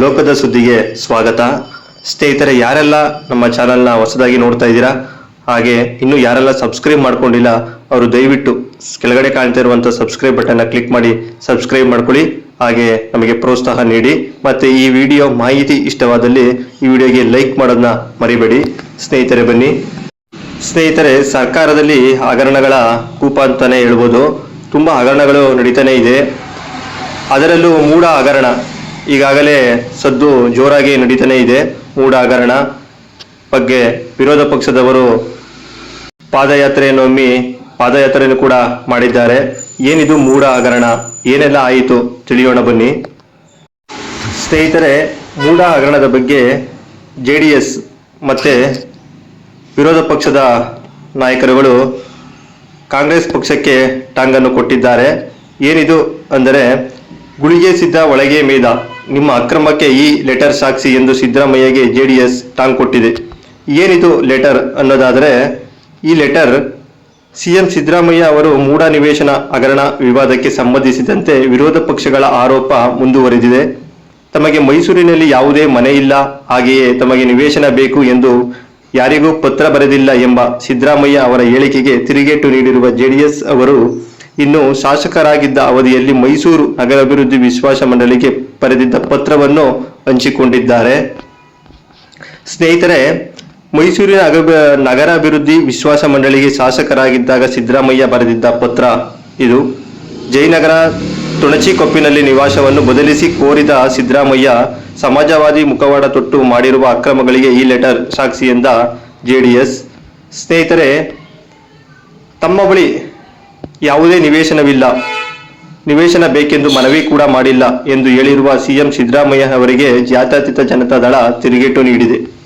ಲೋಕದ ಸುದ್ದಿಗೆ ಸ್ವಾಗತ. ಸ್ನೇಹಿತರೆ, ಯಾರೆಲ್ಲ ನಮ್ಮ ಚಾನಲ್ನ ಹೊಸದಾಗಿ ನೋಡ್ತಾ ಇದ್ದೀರಾ? ಹಾಗೆ ಇನ್ನು ಯಾರೆಲ್ಲ ಸಬ್ಸ್ಕ್ರೈಬ್ ಮಾಡ್ಕೊಂಡಿಲ್ಲ, ಅವರು ದಯವಿಟ್ಟು ಕೆಳಗಡೆ ಕಾಣ್ತಾ ಇರುವಂತ ಸಬ್ಸ್ಕ್ರೈಬ್ ಬಟನ್ನ ಕ್ಲಿಕ್ ಮಾಡಿ ಸಬ್ಸ್ಕ್ರೈಬ್ ಮಾಡ್ಕೊಳ್ಳಿ. ಹಾಗೆ ನಮಗೆ ಪ್ರೋತ್ಸಾಹ ನೀಡಿ. ಮತ್ತೆ ಈ ವಿಡಿಯೋ ಮಾಹಿತಿ ಇಷ್ಟವಾದಲ್ಲಿ ಈ ವಿಡಿಯೋಗೆ ಲೈಕ್ ಮಾಡೋದನ್ನ ಮರಿಬೇಡಿ. ಸ್ನೇಹಿತರೆ, ಬನ್ನಿ. ಸ್ನೇಹಿತರೆ, ಸರ್ಕಾರದಲ್ಲಿ ಹಗರಣಗಳ ಕೂಪ ಅಂತಾನೆ ಹೇಳ್ಬೋದು. ತುಂಬಾ ಹಗರಣಗಳು ನಡೀತಾನೆ ಇದೆ. ಅದರಲ್ಲೂ ಮೂಢ ಹಗರಣ. ಈಗಾಗಲೇ ಸದ್ದು ಜೋರಾಗಿ ನಡೀತಾನೆ ಇದೆ. ಮೂಢ ಹಗರಣ ಬಗ್ಗೆ ವಿರೋಧ ಪಕ್ಷದವರು ಪಾದಯಾತ್ರೆಯನ್ನು ಒಮ್ಮಿ ಪಾದಯಾತ್ರೆಯನ್ನು ಕೂಡ ಮಾಡಿದ್ದಾರೆ. ಏನಿದು ಮೂಡ ಹಗರಣ ಏನೆಲ್ಲ ಆಯಿತು? ತಿಳಿಯೋಣ ಬನ್ನಿ. ಸ್ನೇಹಿತರೆ ಮೂಡ ಹಗರಣದ ಬಗ್ಗೆ ಜೆ ಡಿ ಎಸ್ ಮತ್ತೆ ವಿರೋಧ ಪಕ್ಷದ ನಾಯಕರುಗಳು ಕಾಂಗ್ರೆಸ್ ಪಕ್ಷಕ್ಕೆ ಟಾಂಗನ್ನು ಕೊಟ್ಟಿದ್ದಾರೆ. ಏನಿದು ಅಂದರೆ, ಗುಳಿಗೆ ಸಿದ್ಧ ಒಳಗೆ ಮೇದ. ನಿಮ್ಮ ಅಕ್ರಮಕ್ಕೆ ಈ ಲೆಟರ್ ಸಾಕ್ಷಿ ಎಂದು ಸಿದ್ದರಾಮಯ್ಯಗೆ ಜೆಡಿಎಸ್ ಟಾಂಗ್ ಕೊಟ್ಟಿದೆ. ಏನಿದು ಲೆಟರ್ ಅನ್ನೋದಾದರೆ, ಈ ಲೆಟರ್ ಸಿಎಂ ಸಿದ್ದರಾಮಯ್ಯ ಅವರು ಮೂಢ ನಿವೇಶನ ಹಗರಣ ವಿವಾದಕ್ಕೆ ಸಂಬಂಧಿಸಿದಂತೆ ವಿರೋಧ ಪಕ್ಷಗಳ ಆರೋಪ ಮುಂದುವರೆದಿದೆ. ತಮಗೆ ಮೈಸೂರಿನಲ್ಲಿ ಯಾವುದೇ ಮನೆ ಇಲ್ಲ, ಹಾಗೆಯೇ ತಮಗೆ ನಿವೇಶನ ಬೇಕು ಎಂದು ಯಾರಿಗೂ ಪತ್ರ ಬರೆದಿಲ್ಲ ಎಂಬ ಸಿದ್ದರಾಮಯ್ಯ ಅವರ ಹೇಳಿಕೆಗೆ ತಿರುಗೇಟು ನೀಡಿರುವ ಜೆಡಿಎಸ್ ಅವರು ಇನ್ನು ಶಾಸಕರಾಗಿದ್ದ ಅವಧಿಯಲ್ಲಿ ಮೈಸೂರು ನಗರಾಭಿವೃದ್ಧಿ ವಿಶ್ವಾಸ ಮಂಡಳಿಗೆ ಬರೆದಿದ್ದ ಪತ್ರವನ್ನು ಹಂಚಿಕೊಂಡಿದ್ದಾರೆ. ಸ್ನೇಹಿತರೆ, ಮೈಸೂರಿನ ಅಗ ನಗರಾಭಿವೃದ್ಧಿ ವಿಶ್ವಾಸ ಮಂಡಳಿಗೆ ಶಾಸಕರಾಗಿದ್ದಾಗ ಸಿದ್ದರಾಮಯ್ಯ ಬರೆದಿದ್ದ ಪತ್ರ ಇದು. ಜಯನಗರ ತುಣಚಿಕೊಪ್ಪಿನಲ್ಲಿ ನಿವಾಸವನ್ನು ಬದಲಿಸಿ ಕೋರಿದ ಸಿದ್ದರಾಮಯ್ಯ, ಸಮಾಜವಾದಿ ಮುಖವಾಡ ತೊಟ್ಟು ಮಾಡಿರುವ ಅಕ್ರಮಗಳಿಗೆ ಈ ಲೆಟರ್ ಸಾಕ್ಷಿ ಎಂದ ಜೆಡಿಎಸ್. ಸ್ನೇಹಿತರೆ, ತಮ್ಮ ಬಳಿ ಯಾವುದೇ ನಿವೇಶನವಿಲ್ಲ. ನಿವೇಶನ ಬೇಕೆಂದು ಮನವಿ ಕೂಡ ಮಾಡಿಲ್ಲ ಎಂದು ಹೇಳಿರುವ ಸಿಎಂ ಸಿದ್ದರಾಮಯ್ಯ ಅವರಿಗೆ ಜಾತ್ಯತೀತ ಜನತಾ ದಳ ತಿರುಗೇಟು ನೀಡಿದೆ.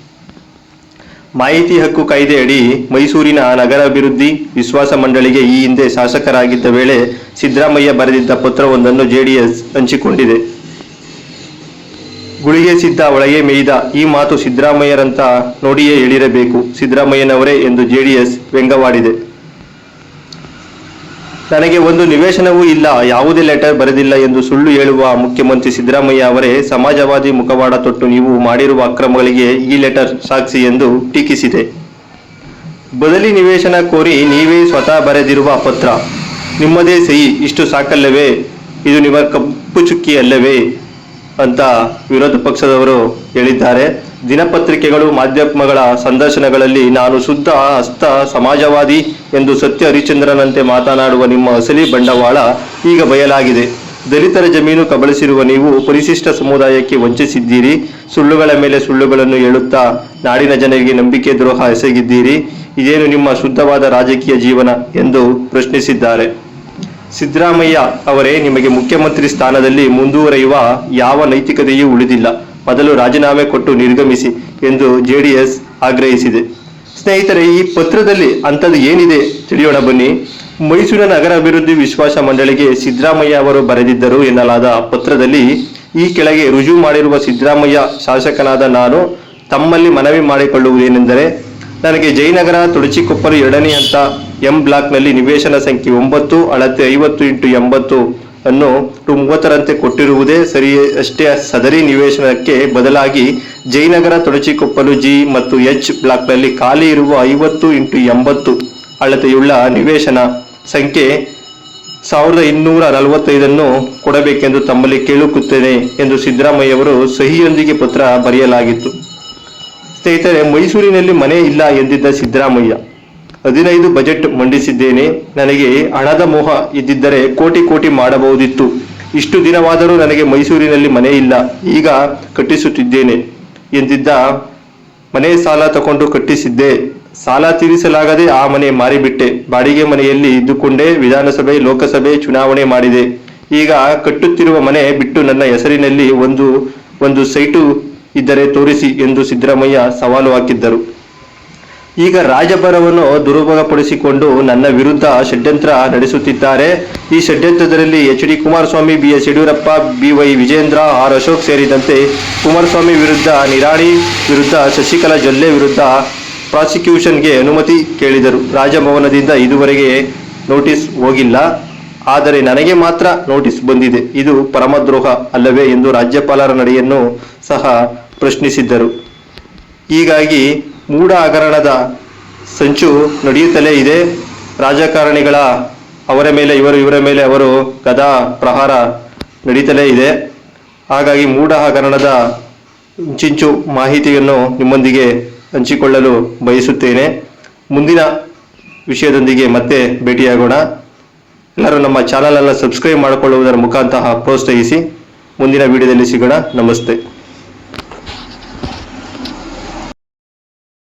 ಮಾಹಿತಿ ಹಕ್ಕು ಕಾಯ್ದೆಯಡಿ ಮೈಸೂರಿನ ನಗರಾಭಿವೃದ್ಧಿ ವಿಶ್ವಾಸ ಮಂಡಳಿಗೆ ಈ ಹಿಂದೆ ಶಾಸಕರಾಗಿದ್ದ ವೇಳೆ ಸಿದ್ದರಾಮಯ್ಯ ಬರೆದಿದ್ದ ಪತ್ರವೊಂದನ್ನು ಜೆಡಿಎಸ್ ಹಂಚಿಕೊಂಡಿದೆ. ಗುಳಿಗೆ ಸಿದ್ದ ಒಳಗೆ ಮೇಯ್ದ ಈ ಮಾತು ಸಿದ್ದರಾಮಯ್ಯರಂತ ನೋಡಿಯೇ ಹೇಳಿರಬೇಕು. ಸಿದ್ದರಾಮಯ್ಯನವರೇ ಎಂದು ಜೆಡಿಎಸ್ ವ್ಯಂಗ್ಯವಾಡಿದೆ ನನಗೆ ಒಂದು ನಿವೇಶನವೂ ಇಲ್ಲ, ಯಾವುದೇ ಲೆಟರ್ ಬರೆದಿಲ್ಲ ಎಂದು ಸುಳ್ಳು ಹೇಳುವ ಮುಖ್ಯಮಂತ್ರಿ ಸಿದ್ದರಾಮಯ್ಯ ಅವರೇ, ಸಮಾಜವಾದಿ ಮುಖವಾಡ ತೊಟ್ಟು ನೀವು ಮಾಡಿರುವ ಅಕ್ರಮಗಳಿಗೆ ಈ ಲೆಟರ್ ಸಾಕ್ಷಿ ಎಂದು ಟೀಕಿಸಿದೆ. ಬದಲಿ ನಿವೇಶನ ಕೋರಿ ನೀವೇ ಸ್ವತಃ ಬರೆದಿರುವ ಪತ್ರ. ನಿಮ್ಮದೇ ಸಹಿ, ಇಷ್ಟು ಸಾಕಲ್ಲವೇ? ಇದು ನಿಮ್ಮ ಕಪ್ಪು ಚುಕ್ಕಿ ಅಲ್ಲವೇ? ಅಂತ ವಿರೋಧ ಪಕ್ಷದವರು ಹೇಳಿದ್ದಾರೆ. ದಿನಪತ್ರಿಕೆಗಳು, ಮಾಧ್ಯಮಗಳ ಸಂದರ್ಶನಗಳಲ್ಲಿ ನಾನು ಶುದ್ಧ ಹಸ್ತ ಸಮಾಜವಾದಿ ಎಂದು ಸತ್ಯ ಹರಿಚಂದ್ರನಂತೆ ಮಾತನಾಡುವ ನಿಮ್ಮ ಅಸಲಿ ಬಂಡವಾಳ ಈಗ ಬಯಲಾಗಿದೆ. ದಲಿತರ ಜಮೀನು ಕಬಳಿಸಿರುವ ನೀವು ಪರಿಶಿಷ್ಟ ಸಮುದಾಯಕ್ಕೆ ವಂಚಿಸಿದ್ದೀರಿ. ಸುಳ್ಳುಗಳ ಮೇಲೆ ಸುಳ್ಳುಗಳನ್ನು ಹೇಳುತ್ತಾ ನಾಡಿನ ಜನರಿಗೆ ನಂಬಿಕೆ ದ್ರೋಹ ಎಸಗಿದ್ದೀರಿ. ಇದೇನು ನಿಮ್ಮ ಶುದ್ಧವಾದ ರಾಜಕೀಯ ಜೀವನ ಎಂದು ಪ್ರಶ್ನಿಸಿದ್ದಾರೆ. ಸಿದ್ದರಾಮಯ್ಯ ಅವರೇ ನಿಮಗೆ ಮುಖ್ಯಮಂತ್ರಿ ಸ್ಥಾನದಲ್ಲಿ ಮುಂದುವರೆಯುವ ಯಾವ ನೈತಿಕತೆಯೂ ಉಳಿದಿಲ್ಲ. ಮೊದಲು ರಾಜೀನಾಮೆ ಕೊಟ್ಟು ನಿರ್ಗಮಿಸಿ ಎಂದು ಜೆಡಿಎಸ್ ಆಗ್ರಹಿಸಿದೆ. ಸ್ನೇಹಿತರೆ, ಈ ಪತ್ರದಲ್ಲಿ ಅಂಥದ್ದು ಏನಿದೆ ತಿಳಿಯೋಣ ಬನ್ನಿ. ಮೈಸೂರಿನ ನಗರ ಅಭಿವೃದ್ಧಿ ವಿಶ್ವಾಸ ಮಂಡಳಿಗೆ ಸಿದ್ದರಾಮಯ್ಯ ಅವರು ಬರೆದಿದ್ದರು ಎನ್ನಲಾದ ಪತ್ರದಲ್ಲಿ, ಈ ಕೆಳಗೆ ರುಜು ಮಾಡಿರುವ ಸಿದ್ದರಾಮಯ್ಯ ಶಾಸಕನಾದ ನಾನು ತಮ್ಮಲ್ಲಿ ಮನವಿ ಮಾಡಿಕೊಳ್ಳುವುದೇನೆಂದರೆ, ನನಗೆ ಜಯನಗರ ತುಳಚಿಕೊಪ್ಪಲು ಎರಡನೇ ಹಂತ ಎಂ ಬ್ಲಾಕ್ನಲ್ಲಿ ನಿವೇಶನ ಸಂಖ್ಯೆ ಒಂಬತ್ತು, ಅಳತೆ ಐವತ್ತು ಇಂಟು ಎಂಬತ್ತು ಅನ್ನು ಮೂವತ್ತರಂತೆ ಕೊಟ್ಟಿರುವುದೇ ಸರಿ ಅಷ್ಟೇ ಸದರಿ ನಿವೇಶನಕ್ಕೆ ಬದಲಾಗಿ ಜಯನಗರ, ತೊಡಚಿಕೊಪ್ಪಲು, ಜಿ ಮತ್ತು ಎಚ್ ಬ್ಲಾಕ್ನಲ್ಲಿ ಖಾಲಿ ಇರುವ ಐವತ್ತು ಇಂಟು ಎಂಬತ್ತು ಅಳತೆಯುಳ್ಳ ನಿವೇಶನ ಸಂಖ್ಯೆ ಸಾವಿರದ ಇನ್ನೂರ ನಲವತ್ತೈದನ್ನು ಕೊಡಬೇಕೆಂದು ತಮ್ಮಲ್ಲಿ ಕೇಳುತ್ತೇನೆ ಎಂದು ಸಿದ್ದರಾಮಯ್ಯ ಅವರು ಸಹಿಯೊಂದಿಗೆ ಪತ್ರ ಬರೆಯಲಾಗಿತ್ತು. ಸ್ನೇಹಿತರೆ, ಮೈಸೂರಿನಲ್ಲಿ ಮನೆ ಇಲ್ಲ ಎಂದಿದ್ದ ಸಿದ್ದರಾಮಯ್ಯ ಹದಿನೈದು ಬಜೆಟ್ ಮಂಡಿಸಿದ್ದೇನೆ. ನನಗೆ ಹಣದ ಮೋಹ ಇದ್ದಿದ್ದರೆ ಕೋಟಿ ಕೋಟಿ ಮಾಡಬಹುದಿತ್ತು. ಇಷ್ಟು ದಿನವಾದರೂ ನನಗೆ ಮೈಸೂರಿನಲ್ಲಿ ಮನೆ ಇಲ್ಲ. ಈಗ ಕಟ್ಟಿಸುತ್ತಿದ್ದೇನೆ ಎಂದಿದ್ದ ಮನೆ ಸಾಲ ತಗೊಂಡು ಕಟ್ಟಿಸಿದ್ದೆ. ಸಾಲ ತೀರಿಸಲಾಗದೆ ಆ ಮನೆ ಮಾರಿಬಿಟ್ಟೆ. ಬಾಡಿಗೆ ಮನೆಯಲ್ಲಿ ಇದ್ದುಕೊಂಡೇ ವಿಧಾನಸಭೆ, ಲೋಕಸಭೆ ಚುನಾವಣೆ ಮಾಡಿದೆ. ಈಗ ಕಟ್ಟುತ್ತಿರುವ ಮನೆ ಬಿಟ್ಟು ನನ್ನ ಹೆಸರಿನಲ್ಲಿ ಒಂದು ಒಂದು ಸೈಟು ಇದ್ದರೆ ತೋರಿಸಿ ಎಂದು ಸಿದ್ದರಾಮಯ್ಯ ಸವಾಲು ಹಾಕಿದ್ದರು. ಈಗ ರಾಜಭರವನ್ನು ದುರುಪಯೋಗಪಡಿಸಿಕೊಂಡು ನನ್ನ ವಿರುದ್ಧ ಷಡ್ಯಂತ್ರ ನಡೆಸುತ್ತಿದ್ದಾರೆ. ಈ ಷಡ್ಯಂತ್ರದಲ್ಲಿ H D Kumaraswamy, B S Yediyurappa, B Y Vijayendra R Ashok ಸೇರಿದಂತೆ ಕುಮಾರಸ್ವಾಮಿ ವಿರುದ್ಧ, ನಿರಾಣಿ ವಿರುದ್ಧ, ಶಶಿಕಲಾ ಜೊಲ್ಲೆ ವಿರುದ್ಧ ಪ್ರಾಸಿಕ್ಯೂಷನ್ಗೆ ಅನುಮತಿ ಕೇಳಿದರು. ರಾಜಭವನದಿಂದ ಇದುವರೆಗೆ ನೋಟಿಸ್ ಹೋಗಿಲ್ಲ. ಆದರೆ ನನಗೆ ಮಾತ್ರ ನೋಟಿಸ್ ಬಂದಿದೆ. ಇದು ಪರಮದ್ರೋಹ ಅಲ್ಲವೇ ಎಂದು ರಾಜ್ಯಪಾಲರ ನಡೆಯನ್ನು ಸಹ ಪ್ರಶ್ನಿಸಿದ್ದರು. ಹೀಗಾಗಿ ಮೂಢ ಹಗರಣದ ಸಂಚು ನಡೆಯುತ್ತಲೇ ಇದೆ. ರಾಜಕಾರಣಿಗಳ ಅವರ ಮೇಲೆ, ಇವರು ಇವರ ಮೇಲೆ ಅವರು ಗದಾ ಪ್ರಹಾರ ನಡೀತಲೇ ಇದೆ. ಹಾಗಾಗಿ ಮೂಢ ಹಗರಣದ ಇಂಚಿಂಚು ಮಾಹಿತಿಯನ್ನು ನಿಮ್ಮೊಂದಿಗೆ ಹಂಚಿಕೊಳ್ಳಲು ಬಯಸುತ್ತೇನೆ. ಮುಂದಿನ ವಿಷಯದೊಂದಿಗೆ ಮತ್ತೆ ಭೇಟಿಯಾಗೋಣ. ಎಲ್ಲರೂ ನಮ್ಮ ಚಾನಲನ್ನು ಸಬ್ಸ್ಕ್ರೈಬ್ ಮಾಡಿಕೊಳ್ಳುವುದರ ಮುಖಾಂತರ ಪ್ರೋತ್ಸಾಹಿಸಿ. ಮುಂದಿನ ವಿಡಿಯೋದಲ್ಲಿ ಸಿಗೋಣ. ನಮಸ್ತೆ.